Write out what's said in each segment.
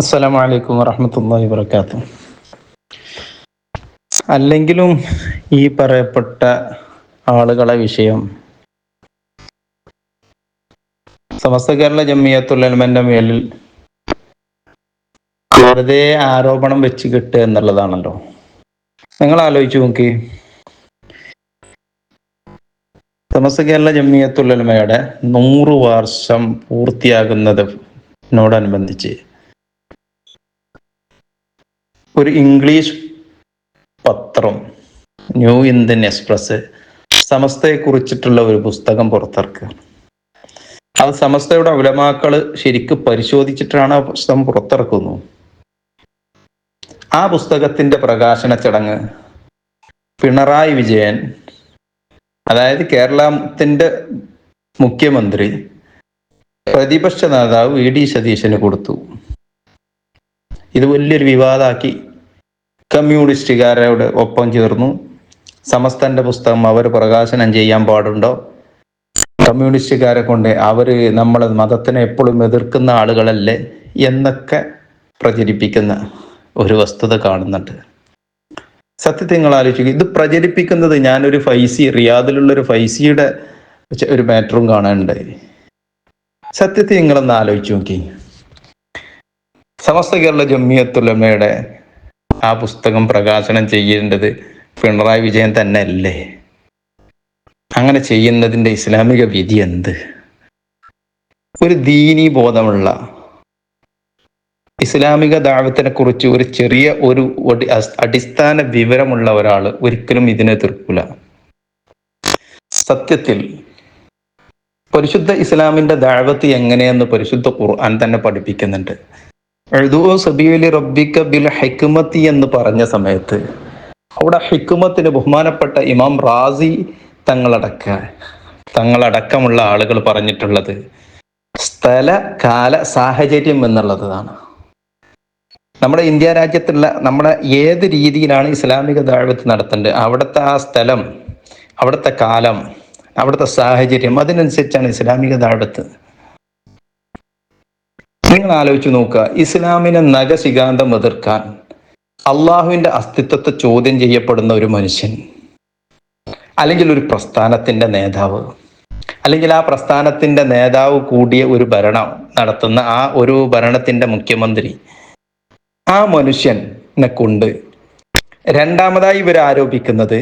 അസ്സലാമു അലൈക്കും വറഹ്മത്തുള്ളാഹി വബറകാതുഹു. അല്ലെങ്കിലും ഈ പറയപ്പെട്ട ആളുകളെ വിഷയം സമസ്ത കേരള ജമിയത്തുലമന്റെ മേലിൽ വെറുതെ ആരോപണം വെച്ച് കിട്ടുക എന്നുള്ളതാണല്ലോ. നിങ്ങൾ ആലോചിച്ചു നോക്കി. സമസ്ത കേരള ജമിയത്തുലമയുടെ നൂറ് വർഷം പൂർത്തിയാകുന്നതിനോടനുബന്ധിച്ച് ഒരു ഇംഗ്ലീഷ് പത്രം ന്യൂ ഇന്ത്യൻ എക്സ്പ്രസ് സമസ്തയെ കുറിച്ചിട്ടുള്ള ഒരു പുസ്തകം പുറത്തിറക്കുക. അത് സമസ്തയുടെ ഉലമാക്കൾ ശരിക്ക് പരിശോധിച്ചിട്ടാണ് ആ പുസ്തകം പുറത്തിറക്കുന്നു ആ പുസ്തകത്തിന്റെ പ്രകാശന ചടങ്ങ് പിണറായി വിജയൻ അതായത് കേരളത്തിന്റെ മുഖ്യമന്ത്രി പ്രതിപക്ഷ നേതാവ് വി ഡി സതീശന് കൊടുത്തു. ഇത് വലിയൊരു വിവാദമാക്കി കമ്മ്യൂണിസ്റ്റുകാരോട് ഒപ്പം ചേർന്നു. സമസ്തന്റെ പുസ്തകം അവർ പ്രകാശനം ചെയ്യാൻ പാടുണ്ടോ? കമ്മ്യൂണിസ്റ്റുകാരെ കൊണ്ട് അവർ നമ്മളെ മതത്തിനെ എപ്പോഴും എതിർക്കുന്ന ആളുകളല്ലേ എന്നൊക്കെ പ്രചരിപ്പിക്കുന്ന ഒരു വസ്തുത കാണുന്നുണ്ട്. സത്യത്തെ നിങ്ങൾ ആലോചിക്കുക. ഇത് പ്രചരിപ്പിക്കുന്നത് ഞാനൊരു ഫൈസി റിയാദിലുള്ള ഒരു ഫൈസിയുടെ ഒരു മാറ്ററും കാണാനുണ്ടായി സത്യത്തെ നിങ്ങളൊന്ന് ആലോചിച്ച് നോക്കി. സമസ്ത കേരള ജമ്മിയത്തുലമയുടെ ആ പുസ്തകം പ്രകാശനം ചെയ്യേണ്ടത് പിണറായി വിജയൻ തന്നെ അല്ലേ അങ്ങനെ ചെയ്യുന്നതിന്റെ ഇസ്ലാമിക വിധി എന്ത്? ഒരു ദീനി ബോധമുള്ള ഇസ്ലാമിക ദാവത്തിനെ കുറിച്ച് ഒരു ചെറിയ ഒരു അടിസ്ഥാന വിവരമുള്ള ഒരാൾ ഒരിക്കലും ഇതിനെ തീർക്കില്ല സത്യത്തിൽ പരിശുദ്ധ ഇസ്ലാമിന്റെ ദാവത്ത് എങ്ങനെയെന്ന് പരിശുദ്ധ ഖുർആൻ തന്നെ പഠിപ്പിക്കുന്നുണ്ട്. സബീലി ബിൽ എന്ന് പറഞ്ഞ സമയത്ത്. അവിടെ ഹിക്കുമത്തിന് ബഹുമാനപ്പെട്ട ഇമാം റാസി തങ്ങളടക്ക തങ്ങളടക്കമുള്ള ആളുകൾ പറഞ്ഞിട്ടുള്ളത് സ്ഥല കാല സാഹചര്യം എന്നുള്ളതാണ്. നമ്മുടെ ഇന്ത്യ രാജ്യത്തുള്ള നമ്മുടെ ഏത് രീതിയിലാണ് ഇസ്ലാമിക ദാഴ്വത്ത് നടത്തേണ്ടത്? അവിടുത്തെ ആ സ്ഥലം അവിടുത്തെ കാലം അവിടുത്തെ സാഹചര്യം അതിനനുസരിച്ചാണ് ഇസ്ലാമിക ദാഴ്വത്ത് നിങ്ങൾ ആലോചിച്ച് നോക്കുക. ഇസ്ലാമിനെ നഖശികാന്തം എതിർക്കാൻ അള്ളാഹുവിന്റെ അസ്തിത്വത്തെ ചോദ്യം ചെയ്യപ്പെടുന്ന ഒരു മനുഷ്യൻ അല്ലെങ്കിൽ ഒരു പ്രസ്ഥാനത്തിന്റെ നേതാവ് അല്ലെങ്കിൽ ആ പ്രസ്ഥാനത്തിന്റെ നേതാവ് കൂടിയ ഒരു ഭരണം നടത്തുന്ന ആ ഒരു ഭരണത്തിന്റെ മുഖ്യമന്ത്രി ആ മനുഷ്യനെ കൊണ്ട് രണ്ടാമതായി ഇവർ ആരോപിക്കുന്നത്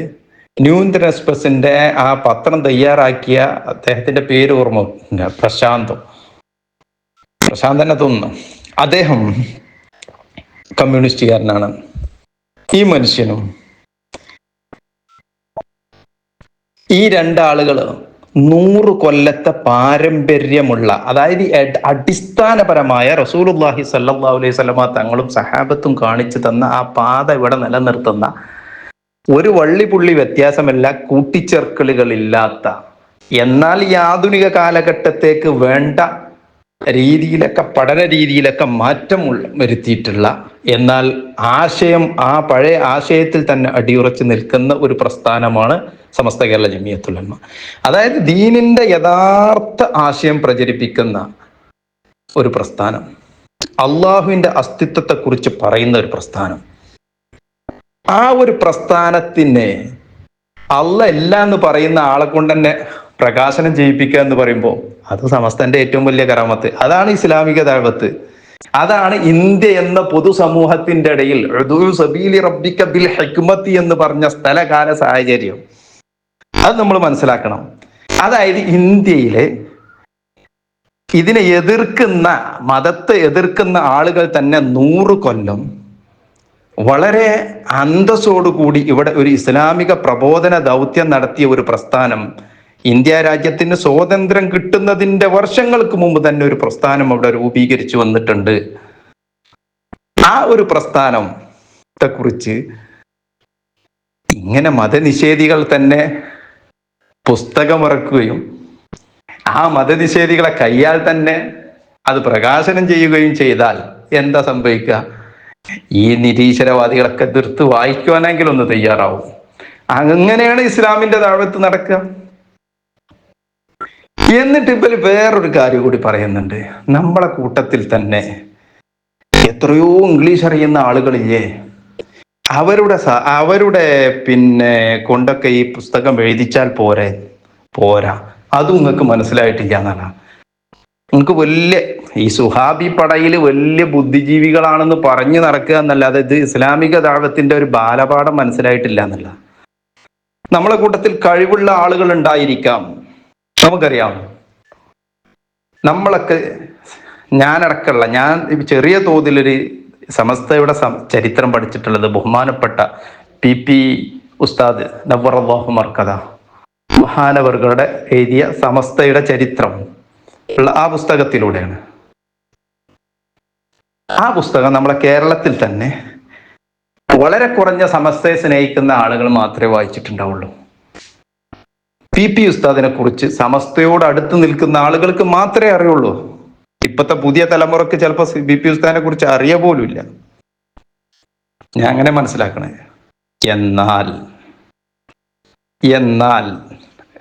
ന്യൂ എക്സ്പ്രസിന്റെ ആ പത്രം തയ്യാറാക്കിയ അദ്ദേഹത്തിന്റെ പേര് ഓർമ്മ പ്രശാന്ത്. പ്രശാന്ത് തന്നെ തോന്നുന്നു അദ്ദേഹം കമ്മ്യൂണിസ്റ്റുകാരനാണ്. ഈ മനുഷ്യനും ഈ രണ്ടാളുകൾ നൂറ് കൊല്ലത്തെ പാരമ്പര്യമുള്ള അതായത് അടിസ്ഥാനപരമായ റസൂലുല്ലാഹി സല്ലാ അലൈഹി സ്വലമ തങ്ങളും സഹാബത്തും കാണിച്ചു തന്ന ആ പാത ഇവിടെ നിലനിർത്തുന്ന ഒരു വള്ളിപുള്ളി വ്യത്യാസമല്ല കൂട്ടിച്ചേർക്കലുകളില്ലാത്ത. എന്നാൽ ഈ ആധുനിക കാലഘട്ടത്തേക്ക് വേണ്ട രീതിയിലൊക്കെ പഠന രീതിയിലൊക്കെ മാറ്റം വരുത്തിയിട്ടുള്ള എന്നാൽ ആശയം ആ പഴയ ആശയത്തിൽ തന്നെ അടിയുറച്ച് നിൽക്കുന്ന ഒരു പ്രസ്ഥാനമാണ് സമസ്ത കേരള ജമിയത്തുള്ളമ്മ അതായത് ദീനിന്റെ യഥാർത്ഥ ആശയം പ്രചരിപ്പിക്കുന്ന ഒരു പ്രസ്ഥാനം. അള്ളാഹുവിന്റെ അസ്തിത്വത്തെക്കുറിച്ച് പറയുന്ന ഒരു പ്രസ്ഥാനം. ആ ഒരു പ്രസ്ഥാനത്തിനെ അല്ല എന്ന് പറയുന്ന ആളെ കൊണ്ട് തന്നെ പ്രകാശനം ചെയ്യിപ്പിക്കുക എന്ന് പറയുമ്പോൾ അത് സമസ്തന്റെ ഏറ്റവും വലിയ കറാമത്ത് അതാണ് ഇസ്ലാമിക ദാവത്ത് അതാണ് ഇന്ത്യ എന്ന പൊതുസമൂഹത്തിന്റെ ഇടയിൽ സബീലി റബ്ബിക്ക ബിൽ ഹെക്മത്തി എന്ന് പറഞ്ഞ സ്ഥലകാല സാഹചര്യം. അത് നമ്മൾ മനസ്സിലാക്കണം. അതായത് ഇന്ത്യയിലെ ഇതിനെ എതിർക്കുന്ന മതത്തെ എതിർക്കുന്ന ആളുകൾ തന്നെ നൂറ് കൊല്ലം വളരെ അന്തസ്സോടുകൂടി ഇവിടെ ഒരു ഇസ്ലാമിക പ്രബോധന ദൗത്യം നടത്തിയ ഒരു പ്രസ്ഥാനം ഇന്ത്യ രാജ്യത്തിന് സ്വാതന്ത്ര്യം കിട്ടുന്നതിന്റെ വർഷങ്ങൾക്ക് മുമ്പ് തന്നെ ഒരു പ്രസ്ഥാനം അവിടെ രൂപീകരിച്ചു വന്നിട്ടുണ്ട്. ആ ഒരു പ്രസ്ഥാനത്തെ കുറിച്ച് ഇങ്ങനെ മതനിഷേധികൾ തന്നെ പുസ്തകമിറക്കുകയും ആ മതനിഷേധികളെ കയ്യാൽ തന്നെ അത് പ്രകാശനം ചെയ്യുകയും ചെയ്താൽ എന്താ സംഭവിക്കുക? ഈ നിരീശ്വരവാദികളൊക്കെ എതിർത്ത് വായിക്കുവാനെങ്കിലും ഒന്ന് തയ്യാറാവും. അങ്ങനെയാണ് ഇസ്ലാമിന്റെ താഴത്ത് നടക്കുക. എന്നിട്ട് ഇവർ വേറൊരു കാര്യം കൂടി പറയുന്നുണ്ട്. നമ്മളെ കൂട്ടത്തിൽ തന്നെ എത്രയോ ഇംഗ്ലീഷ് അറിയുന്ന ആളുകളില്ലേ? അവരുടെ അവരുടെ പിന്നെ കൊണ്ടൊക്കെ ഈ പുസ്തകം എഴുതിച്ചാൽ പോരെ? പോരാ. അതും നിങ്ങൾക്ക് മനസ്സിലായിട്ടില്ല എന്നാണ്. നിങ്ങൾക്ക് വലിയ ഈ സുഹാബി പടയിൽ വലിയ ബുദ്ധിജീവികളാണെന്ന് പറഞ്ഞു നടക്കുക എന്നല്ലാതെ ഇത് ഇസ്ലാമിക ദാവത്തിന്റെ ഒരു ബാലപാഠം മനസ്സിലായിട്ടില്ല എന്നല്ല. നമ്മളെ കൂട്ടത്തിൽ കഴിവുള്ള ആളുകൾ ഉണ്ടായിരിക്കാം. നമുക്കറിയാം. നമ്മളൊക്കെ ഞാനടക്കമുള്ള ഞാൻ ചെറിയ തോതിലൊരു സമസ്തയുടെ ചരിത്രം പഠിച്ചിട്ടുള്ളത് ബഹുമാനപ്പെട്ട പി പി ഉസ്താദ് നവറല്ലാഹു മർക്കഥ മഹാനവറുകളുടെ എഴുതിയ സമസ്തയുടെ ചരിത്രം ഉള്ള ആ പുസ്തകത്തിലൂടെയാണ്. ആ പുസ്തകം നമ്മളെ കേരളത്തിൽ തന്നെ വളരെ കുറഞ്ഞ സമസ്തയെ സ്നേഹിക്കുന്ന ആളുകൾ മാത്രമേ വായിച്ചിട്ടുണ്ടാവുള്ളൂ. പി പി ഉസ്താദിനെ കുറിച്ച് സമസ്തയോട് അടുത്ത് നിൽക്കുന്ന ആളുകൾക്ക് മാത്രമേ അറിയുള്ളൂ. ഇപ്പത്തെ പുതിയ തലമുറയ്ക്ക് ചിലപ്പോൾ ബി പി ഉസ്താദിനെ കുറിച്ച് അറിയ പോലുമില്ല. ഞാൻ അങ്ങനെ മനസ്സിലാക്കണേ? എന്നാൽ എന്നാൽ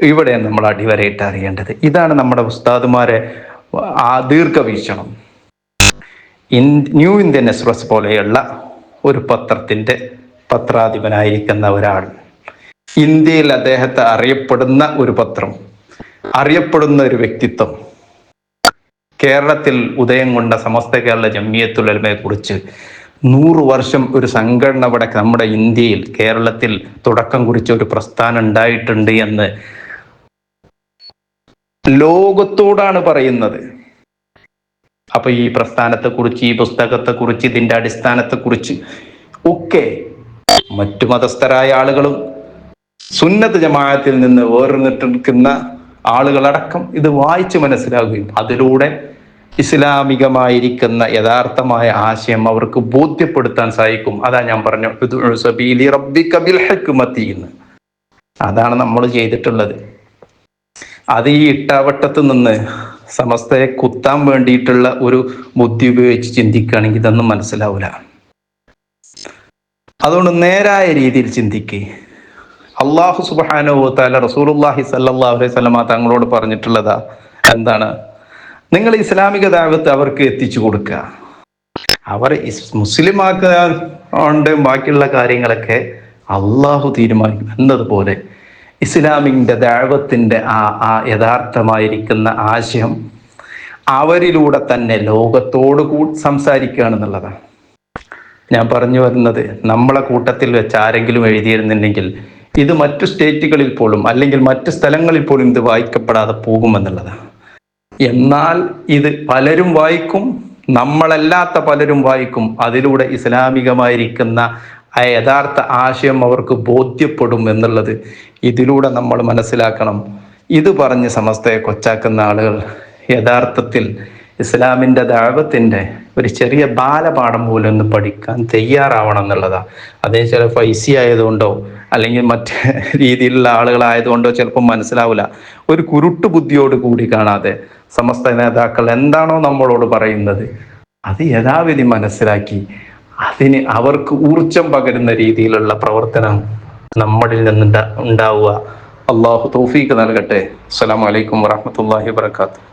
ഇവിടെ നമ്മൾ അടിവരയിട്ട് അറിയേണ്ടത് ഇതാണ് നമ്മുടെ ഉസ്താദുമാരെ ദീർഘവീക്ഷണം. ഇൻ ന്യൂ ഇന്ത്യൻ എക്സ്പ്രസ് പോലെയുള്ള ഒരു പത്രത്തിന്റെ പത്രാധിപനായിരിക്കുന്ന ഒരാൾ. ഇന്ത്യയിൽ അദ്ദേഹത്തെ അറിയപ്പെടുന്ന ഒരു പത്രം അറിയപ്പെടുന്ന ഒരു വ്യക്തിത്വം. കേരളത്തിൽ ഉദയം കൊണ്ട സമസ്ത കേരള ജമ്മിയത്തുലമയെ കുറിച്ച് നൂറു വർഷം ഒരു സംഘടന ഇവിടെ നമ്മുടെ ഇന്ത്യയിൽ കേരളത്തിൽ തുടക്കം കുറിച്ച ഒരു പ്രസ്ഥാനം ഉണ്ടായിട്ടുണ്ട് എന്ന് ലോകത്തോടാണ് പറയുന്നത്. അപ്പൊ ഈ പ്രസ്ഥാനത്തെ കുറിച്ച് ഈ പുസ്തകത്തെ കുറിച്ച് ഇതിന്റെ അടിസ്ഥാനത്തെ കുറിച്ച് ഒക്കെ മറ്റു മതസ്ഥരായ ആളുകളും സുന്നത്ത് ജമാഅത്തിൽ നിന്ന് വേർനിട്ടിരിക്കുന്ന ആളുകളടക്കം ഇത് വായിച്ച് മനസ്സിലാകുകയും അതിലൂടെ ഇസ്ലാമികമായിരിക്കുന്ന യഥാർത്ഥമായ ആശയം അവർക്ക് ബോധ്യപ്പെടുത്താൻ സാധിക്കും അതാ ഞാൻ പറഞ്ഞു എന്ന്. അതാണ് നമ്മൾ ചെയ്തിട്ടുള്ളത്. അത് ഈ ഇട്ടാവട്ടത്ത് നിന്ന് സമസ്തയെ കുത്താൻ വേണ്ടിയിട്ടുള്ള ഒരു ബുദ്ധി ഉപയോഗിച്ച് ചിന്തിക്കുകയാണെങ്കിൽ ഇതൊന്നും മനസ്സിലാവില്ല അതുകൊണ്ട് നേരായ രീതിയിൽ ചിന്തിക്കുക അള്ളാഹു സുബാനോ താല റസൂലുല്ലാഹി സല്ലാ അലൈഹി സ്വലമ തങ്ങളോട് പറഞ്ഞിട്ടുള്ളതാ. എന്താണ്? നിങ്ങൾ ഇസ്ലാമിക ദാവത്ത് അവർക്ക് എത്തിച്ചു കൊടുക്കുക അവർ മുസ്ലിം ആക്കാണ്ട് ബാക്കിയുള്ള കാര്യങ്ങളൊക്കെ അള്ളാഹു തീരുമാനിക്കും എന്നതുപോലെ ഇസ്ലാമിന്റെ ദാവത്തിന്റെ ആ ആ യഥാർത്ഥമായിരിക്കുന്ന ആശയം അവരിലൂടെ തന്നെ ലോകത്തോട് കൂ സംസാരിക്കുകയാണെന്നുള്ളതാണ് ഞാൻ പറഞ്ഞു വരുന്നത് നമ്മളെ കൂട്ടത്തിൽ വെച്ച് ആരെങ്കിലും എഴുതിയിരുന്നുണ്ടെങ്കിൽ ഇത് മറ്റു സ്റ്റേറ്റുകളിൽ പോലും അല്ലെങ്കിൽ മറ്റ് സ്ഥലങ്ങളിൽ പോലും ഇത് വായിക്കപ്പെടാതെ പോകുമെന്നുള്ളതാണ്. എന്നാൽ ഇത് പലരും വായിക്കും നമ്മളല്ലാത്ത പലരും വായിക്കും. അതിലൂടെ ഇസ്ലാമികമായിരിക്കുന്ന ആ യഥാർത്ഥ ആശയം അവർക്ക് ബോധ്യപ്പെടും എന്നുള്ളത് ഇതിലൂടെ നമ്മൾ മനസ്സിലാക്കണം. ഇത് പറഞ്ഞ് സമസ്തയെ കൊച്ചാക്കുന്ന ആളുകൾ യഥാർത്ഥത്തിൽ ഇസ്ലാമിന്റെ ദാവത്തിന്റെ ഒരു ചെറിയ ബാലപാഠം പോലും ഒന്ന് പഠിക്കാൻ തയ്യാറാവണം എന്നുള്ളതാണ്. അതേ ചില ഫൈസി ആയതുകൊണ്ടോ അല്ലെങ്കിൽ മറ്റ് രീതിയിലുള്ള ആളുകളായതുകൊണ്ടോ ചിലപ്പോൾ മനസ്സിലാവില്ല. ഒരു കുരുട്ടു ബുദ്ധിയോട് കൂടി കാണാതെ സമസ്ത നേതാക്കൾ എന്താണോ നമ്മളോട് പറയുന്നത് അത് യഥാവിധി മനസ്സിലാക്കി അതിന് അവർക്ക് ഊർജം പകരുന്ന രീതിയിലുള്ള പ്രവർത്തനം നമ്മളിൽ നിന്ന് ഉണ്ടാവുക. അള്ളാഹു തോഫീക്ക് നൽകട്ടെ. അസ്സലാമലൈക്കും വാഹമത്തല്ലാഹി വാത്തു